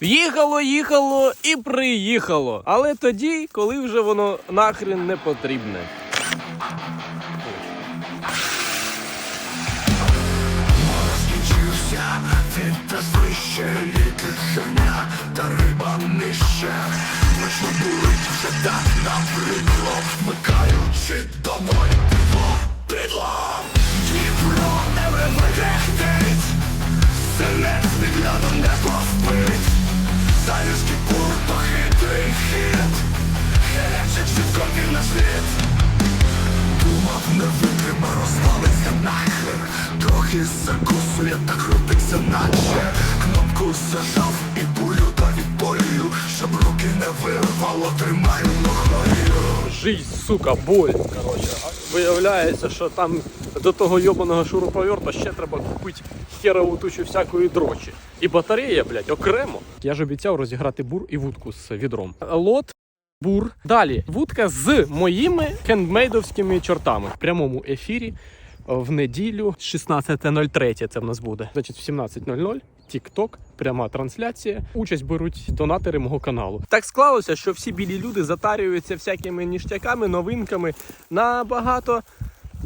Їхало, їхало і приїхало. Але тоді, коли вже воно нахрен не потрібне. Та риба нижче Вечно бурить вже так набридло, вмикаючи домой пиво, підло Дніпро не виведетить, селець відглядом не спить Залізький пурто хитрий хід, хилячить від кроків на слід Думав, не витрима, розвалиться нахер. Трохи закусує, та крутиться наче. Кнопку зажав і булю та відболю Щоб руки не вирвало, тримаю ногою Жизнь, сука, боль. Коротше, А виявляється, що там до того йобаного шуруповерта ще треба купити херову тучу всякої дрочі. І батарея, блядь, окремо. Я ж обіцяв розіграти бур і вудку з відром. Лот. Бур. Далі вудка з моїми хендмейдовськими чортами в прямому ефірі в неділю 16.03 це в нас буде. Значить, в 17.00 TikTok, пряма трансляція. Участь беруть донатори мого каналу. Так склалося, що всі білі люди затарюються всякими ніштяками, новинками набагато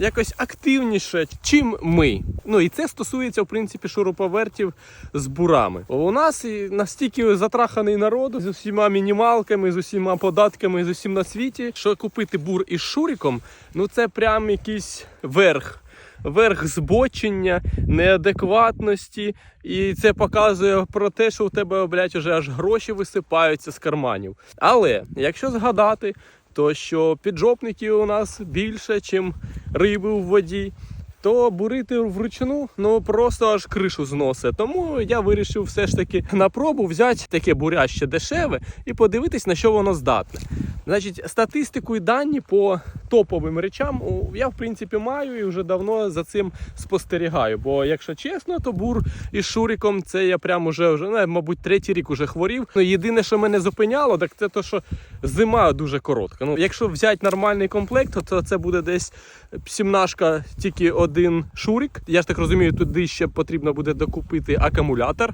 якось активніше, чим ми. Ну і це стосується в принципі шуруповертів з бурами. У нас настільки затраханий народ з усіма мінімалками, з усіма податками, з усім на світі, що купити бур із шуриком, ну це прям якийсь верх. Верх збочення, неадекватності, і це показує про те, що у тебе, блядь, уже аж гроші висипаються з карманів. Але якщо згадати, то що піджопників у нас більше, ніж риби в воді, то бурити вручну ну просто аж кришу зносить. Тому я вирішив все ж таки на пробу взяти таке буряще дешеве і подивитись, на що воно здатне. Значить, статистику і дані по топовим речам я в принципі маю і вже давно за цим спостерігаю. Бо, якщо чесно, то бур із Шуриком це я прям уже вже, ну, мабуть, третій рік уже хворів. Ну, єдине, що мене зупиняло, так це то, що зима дуже коротка. Ну, якщо взяти нормальний комплект, то це буде десь сімнашка, тільки один шурик. Я ж так розумію, туди ще потрібно буде докупити акумулятор.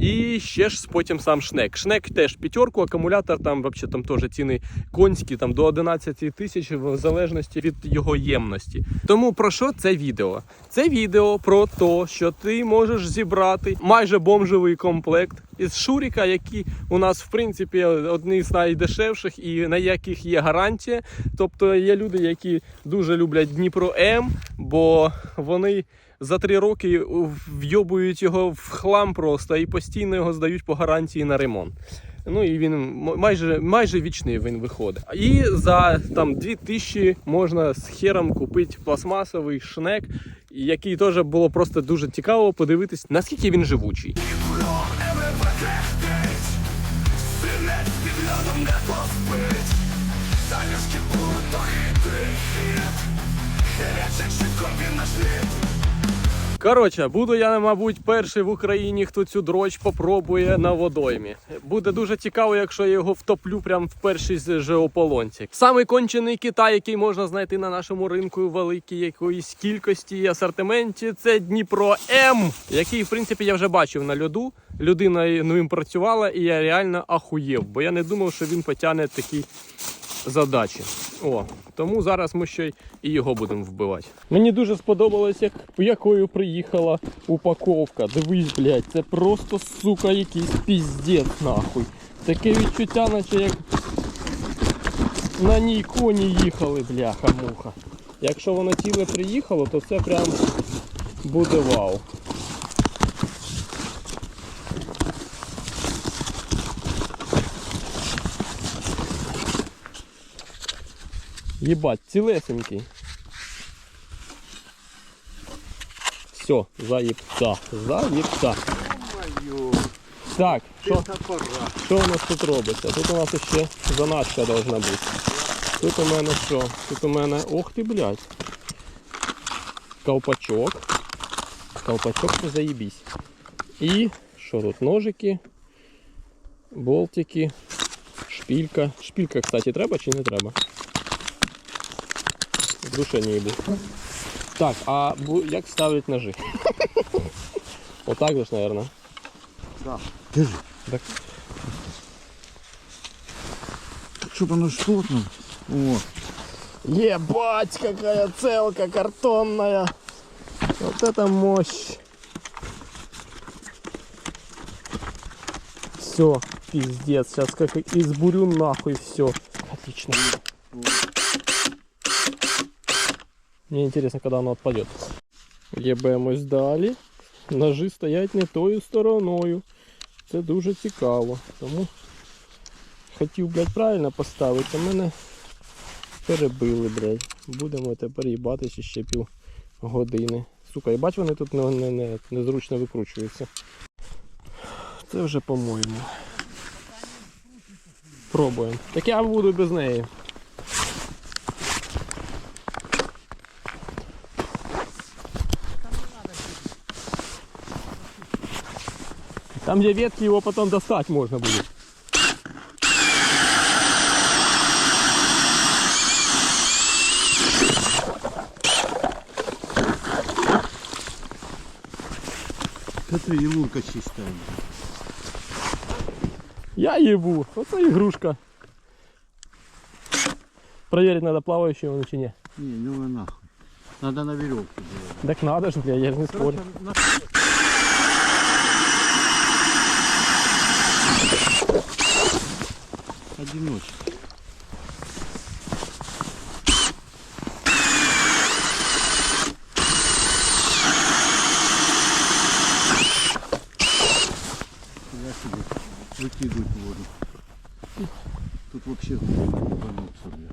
І ще ж потім сам шнек. Шнек теж п'ятерку, акумулятор там взагалі там теж ціни конські, там до 11 тисяч в залежності від його ємності. Тому про що це відео? Це відео про те, що ти можеш зібрати майже бомжовий комплект із шуріка, які у нас в принципі одні з найдешевших і на яких є гарантія. Тобто є люди, які дуже люблять Дніпро М, бо вони. За три роки вйобують його в хлам просто і постійно його здають по гарантії на ремонт. Ну і він майже майже вічний він виходить. І за там 2000 можна з хером купити пластмасовий шнек, який теж було просто дуже цікаво подивитись, наскільки він живучий. Слід Коротше, буду я, мабуть, перший в Україні, хто цю дроч попробує на водоймі. Буде дуже цікаво, якщо я його втоплю прямо в першій з жеополонці. Самий кончений Китай, який можна знайти на нашому ринку у великій якоїсь кількості і асортименті, це Дніпро М, який, в принципі, я вже бачив на льоду. Людина ним працювала, і я реально ахуєв, бо я не думав, що він потягне такі задачі. О, тому зараз ми ще і його будемо вбивати. Мені дуже сподобалось, як якою приїхала упаковка. Дивись, блядь, це просто сука якийсь піздець нахуй. Таке відчуття, наче як на ній коні їхали, бляха-муха. Якщо воно ціле приїхало, то це прям буде вау. Єбать, цілесенький. Все, заїбца, заїбца. Так, що, що у нас тут робиться? Тут у нас ще заначка должна бути. Тут у мене що? Тут у мене. Ох ти, блядь. Колпачок. Колпачок це заїбісь. І що тут? Ножики, болтики, шпілька. Шпілька, кстати, треба чи не треба? Крушений був. Так, а как ставить ножи? Отак же наверное. мабуть. Да. Держи. Так. Так, щоб воно ж плотно. Ну, О. Ебать, какая целка картонная. Вот это мощь. Все, пиздец. Сейчас как избурю нахуй все. Отлично. Мне интересно, когда оно отпадет. Єбемось далі. Ножи стоять не тою стороною. Це дуже цікаво. Тому хотів, блядь, правильно поставити, а мене перебили, блядь. Будемо тепер їбатися ще пів години. Сука, і бач, вони тут не, не, не, незручно викручуються. Це вже по-моєму. Пробуємо. Так я буду без неї. Там, где ветки, его потом достать можно будет. це і лунка чиста. Я ебу. Вот это игрушка. Проверить надо, плавающий он или нет. Ні, ну нахуй. Надо на веревку делать. Так надо же, бля, я же не спорю. Одиночка. Я себе выкидывать воду. Тут вообще бля.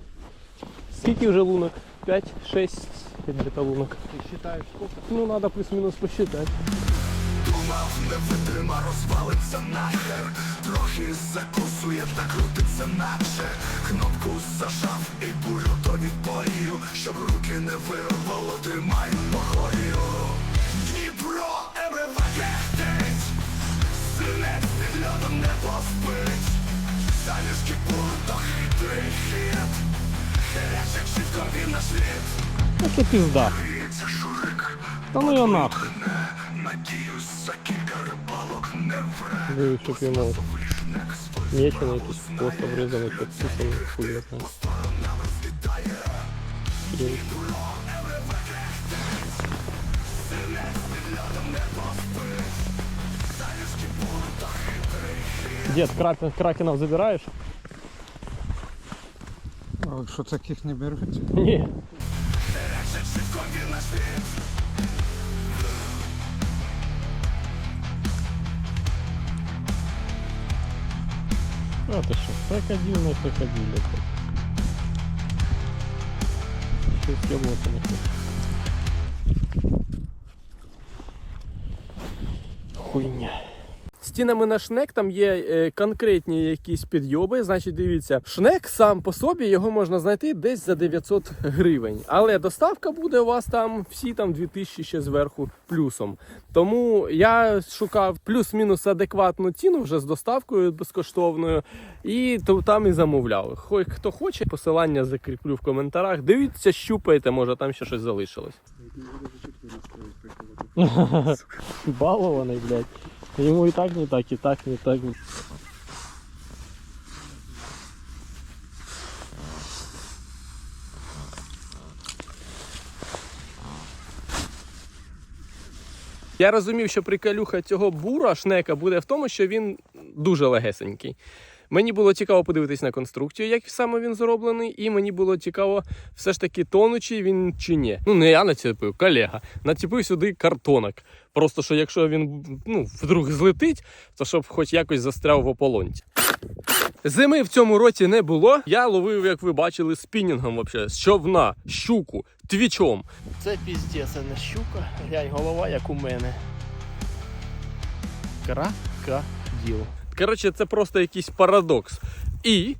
Скільки вже лунок? 5, 6 где-то лунок. Ты считаешь сколько? Ну, надо плюс-минус посчитать. Думав, не витрима, розвалиться нахер Трохи закусує та крутиться наче Кнопку зажав і бурю до відбою Щоб руки не вирвало, тримаю ногою Дніпро, МВК кехтить Синець під льодом не поспить Залізки то хитрий хід Рячик чітко він на слід. Ну, це шурик Та ну його нахуй. Надіюсь, за кілька рибалок не вре Дивись, щоб йому Вишнек з мечений якийсь просто врізаний підписаний хуй не знаю. Блін. Дед, кракен, кракенов забираешь? А що таких не беруть? Ні. А ти що, крокодил на крокодиле. Ще съебываться не хочеш. Хуйня. Стінами на шнек там є е, конкретні якісь підйоби. Значить, дивіться, шнек сам по собі його можна знайти десь за 900 гривень. Але доставка буде у вас там всі там 2000 ще зверху плюсом. Тому я шукав плюс-мінус адекватну ціну вже з доставкою безкоштовною, і то там і замовляв. Хой хто хоче, посилання закріплю в коментарях. Дивіться, щупайте, може там ще щось залишилось. Балований, блядь. Йому і так не так, і так не так. Я розумів, що приколюха цього бура шнека буде в тому, що він дуже легесенький. Мені було цікаво подивитись на конструкцію, як саме він зроблений, і мені було цікаво, все ж таки тонучий він чи ні. Ну, не я нацепив, колега. Нацепив сюди картонок. Просто що якщо він ну, вдруг злетить, то щоб хоч якось застряв в ополонці. Зими в цьому році не було. Я ловив, як ви бачили, спінінгом вообще, з човна, щуку, твічом. Це піздець, це не щука. Глянь, голова як у мене. Кракоділ. Коротше, це просто якийсь парадокс. І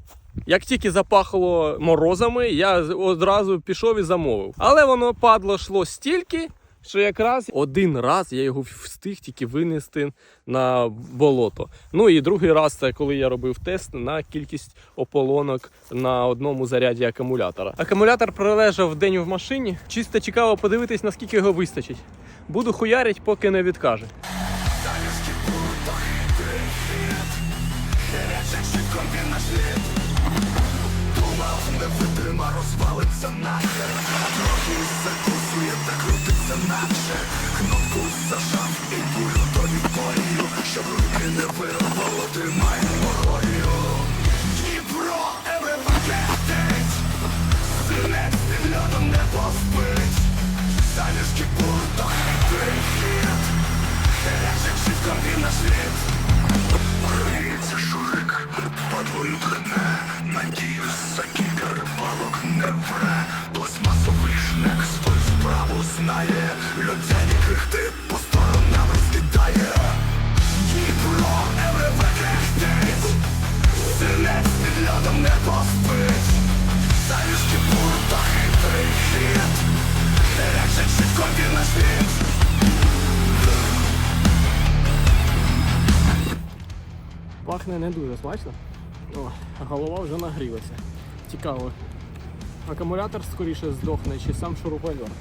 як тільки запахло морозами, я одразу пішов і замовив. Але воно падло шло стільки, що якраз один раз я його встиг тільки винести на болото. Ну і другий раз це коли я робив тест на кількість ополонок на одному заряді акумулятора. Акумулятор пролежав день в машині. Чисто цікаво подивитись, наскільки його вистачить. Буду хуярить, поки не відкаже. Думав, не витрима, розвалиться нахер зажав і бурю до відбою Щоб руки не вирвало, тримає морою Дніпро евакуатить Синець льодом не поспить Залізки бурто хитрий хід Ляже чітко він на слід Грається шурик, подвою клене Надіюсь, за кілька рибалок не вре Пахне не дуже смачно. О, голова вже нагрілася. Цікаво. Акумулятор скоріше здохне, чи сам шуруповерт.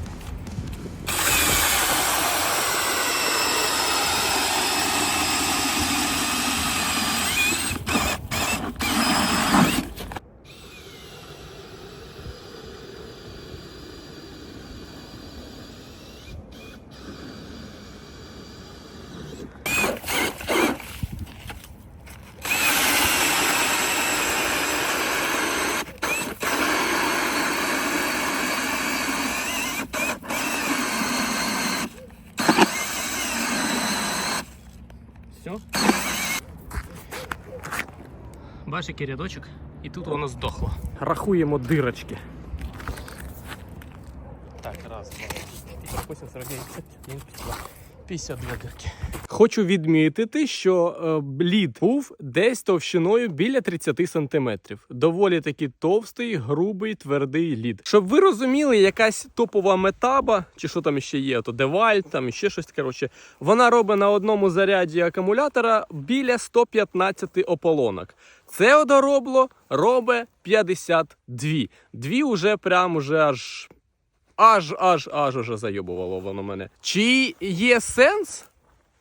Бачиш, який рядочок, і тут воно здохло. Рахуємо дирочки. Так, раз, два, три, 8, 49, 51, 52. 52 дирки. Хочу відмітити, що е, лід був десь товщиною біля 30 сантиметрів. Доволі таки товстий, грубий, твердий лід. Щоб ви розуміли, якась топова метаба, чи що там ще є, то деваль, там ще щось. Коротше, вона робить на одному заряді акумулятора біля 115 ополонок. Це одоробло робить 52. Дві вже прям уже аж аж аж аж уже зайобувало воно мене. Чи є сенс?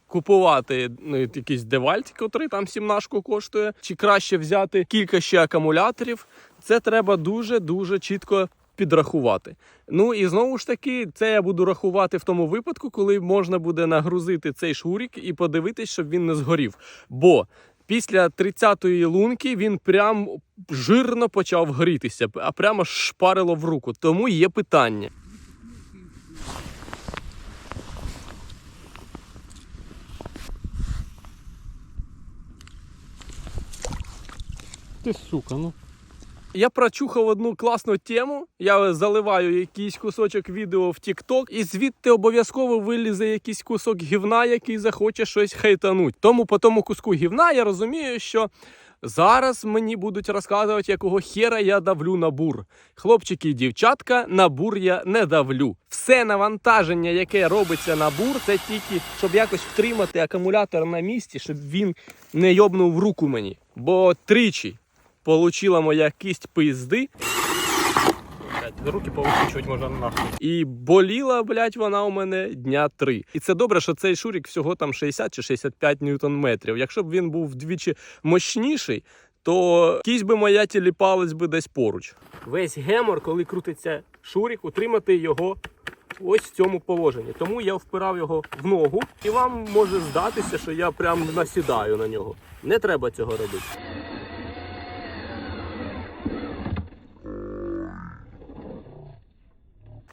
Купувати ну, якийсь девальт, котрий там сімнашку коштує, чи краще взяти кілька ще акумуляторів. Це треба дуже-дуже чітко підрахувати. Ну і знову ж таки, це я буду рахувати в тому випадку, коли можна буде нагрузити цей шурік і подивитись, щоб він не згорів. Бо після 30-ї лунки він прям жирно почав грітися, а прямо шпарило в руку. Тому є питання. Ти сука, ну. Я прочухав одну класну тему. Я заливаю якийсь кусочок відео в TikTok, і звідти обов'язково вилізе якийсь кусок гівна, який захоче щось хейтануть. Тому по тому куску гівна я розумію, що зараз мені будуть розказувати, якого хера я давлю на бур. Хлопчики і дівчатка, на бур я не давлю. Все навантаження, яке робиться на бур, це тільки щоб якось втримати акумулятор на місці, щоб він не йобнув в руку мені. Бо тричі получила моя кість пизди. Руки повикручувати можна нахуй. І боліла, блядь, вона у мене дня три. І це добре, що цей шурік всього там 60 чи 65 ньютон метрів. Якщо б він був вдвічі мощніший, то кість би моя тіліпалась би десь поруч. Весь гемор, коли крутиться шурік, утримати його ось в цьому положенні. Тому я впирав його в ногу, і вам може здатися, що я прям насідаю на нього. Не треба цього робити.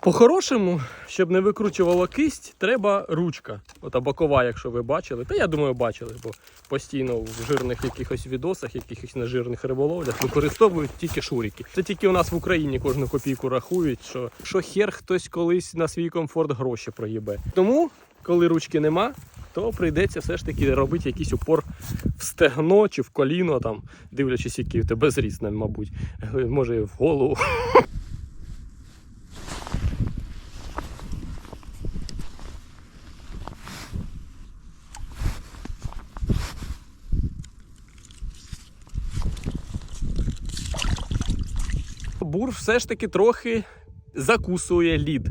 По-хорошому, щоб не викручувало кисть, треба ручка. Ота бокова, якщо ви бачили. Та я думаю, бачили, бо постійно в жирних якихось відосах, якихось нежирних риболовлях використовують тільки шурики. Це тільки у нас в Україні кожну копійку рахують, що, що хер хтось колись на свій комфорт гроші проїбе. Тому, коли ручки нема, то прийдеться все ж таки робити якийсь упор в стегно чи в коліно, там, дивлячись, який у тебе зріст, мабуть, може в голову. бур все ж таки трохи закусує лід.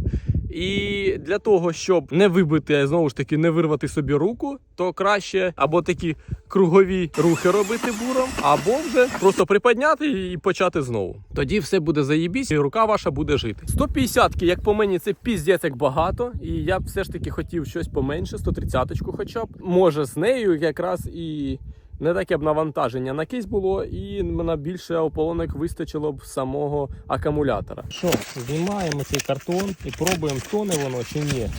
І для того, щоб не вибити, знову ж таки, не вирвати собі руку, то краще або такі кругові рухи робити буром, або вже просто приподняти і почати знову. Тоді все буде заєбісь, і рука ваша буде жити. 150-ки, як по мені, це піздець як багато. І я б все ж таки хотів щось поменше, 130-ку хоча б. Може, з нею якраз і. Не таке б навантаження на кись було, і на більше ополонок вистачило б самого акумулятора. Що, знімаємо цей картон і пробуємо, тоне воно чи ні.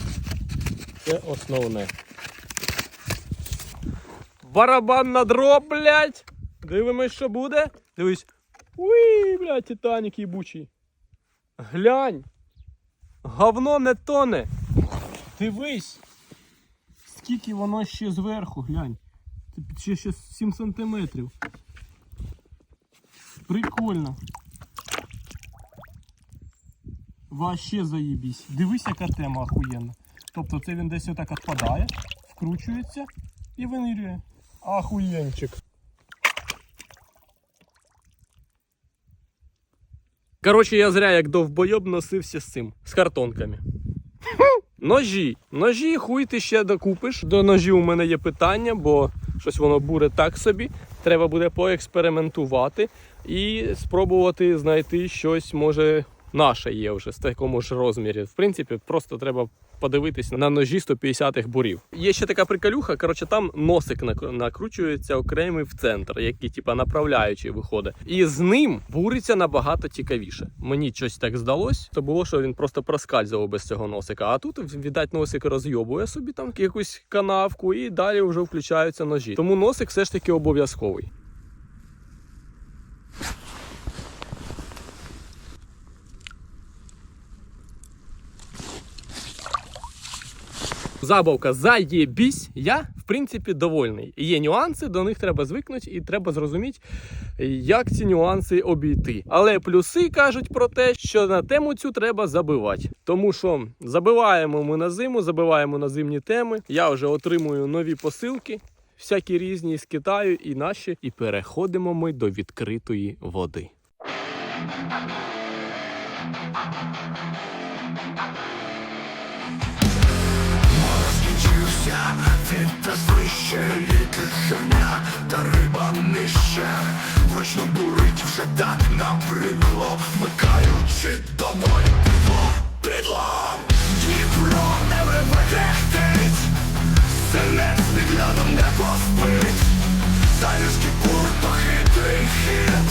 Це основне. Барабан на дроб, блядь! Дивимось, що буде. Дивись. Уй, блядь, Титанік їбучий. Глянь. Говно не тоне. Дивись. Скільки воно ще зверху, глянь. Ще, ще 7 сантиметрів. Прикольно. Вообще заєбісь. Дивись, яка тема охуєнна. Тобто це він десь отак відпадає, вкручується і винирює. Ахуєнчик. Коротше, я зря як довбойоб носився з цим, з картонками. Ножі. Ножі хуй ти ще докупиш. До ножів у мене є питання, бо щось воно буде так собі. Треба буде поекспериментувати і спробувати знайти щось, може, наше є вже з такому ж розмірі. В принципі, просто треба подивитись на ножі 150-х бурів. Є ще така приколюха, коротше, там носик накручується окремий в центр, який типа направляючий виходить. І з ним буриться набагато цікавіше. Мені щось так здалось, то було, що він просто проскальзував без цього носика. А тут, віддать, носик розйобує собі там якусь канавку, і далі вже включаються ножі. Тому носик все ж таки обов'язковий. Забавка заєбісь, я в принципі довольний. Є нюанси, до них треба звикнути і треба зрозуміти, як ці нюанси обійти. Але плюси кажуть про те, що на тему цю треба забивати. Тому що забиваємо ми на зиму, забиваємо на зимні теми. Я вже отримую нові посилки, всякі різні з Китаю і наші. І переходимо ми до відкритої води. Скінчився він та свище літи щодня, та риба нижче. Вечно бурить вже так набридло, вмикаючи домой? Пиво, підло Дніпро не виведетить, селець відглядом не поспить. Залюшки бурто хитрий хід,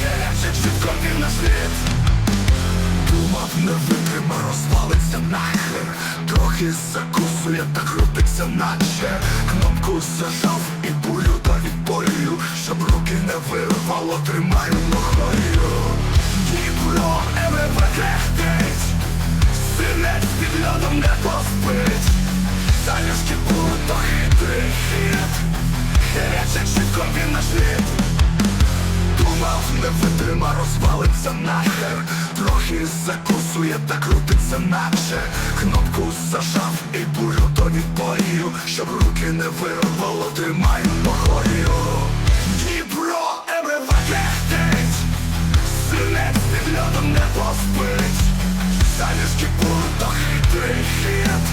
Херячить чітко він на слід. Думав, не витрима, розвалиться нахер. Трохи закусує та крутиться наче Кнопку зажав і бурю та відбою Щоб руки не вирвало, тримаю ногою Дніпро МВ крехтить Синець під льодом не поспить. Залюшки то хитрий хід. Херяче чітко він наш Думав, не витрима, розвалиться нахер. Трохи закусує та крутиться наче. Кнопку зажав і бурю до відбою. Щоб руки не вирвало, тримаю ногою Дніпро МВ крехтить Синець під льодом не поспить. Залюшки то хитрий хід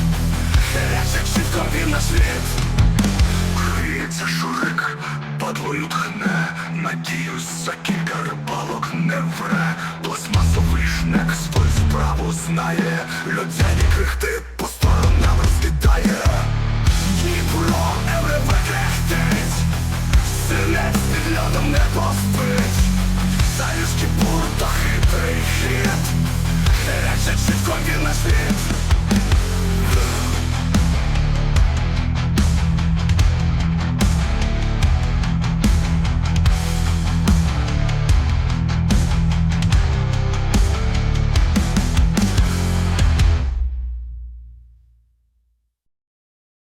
Херяче чітко він на слід Криється шурик, падлою тхне Надіюсь, за кілька не вре. Пластмасовий шнек свою справу знає. Людяні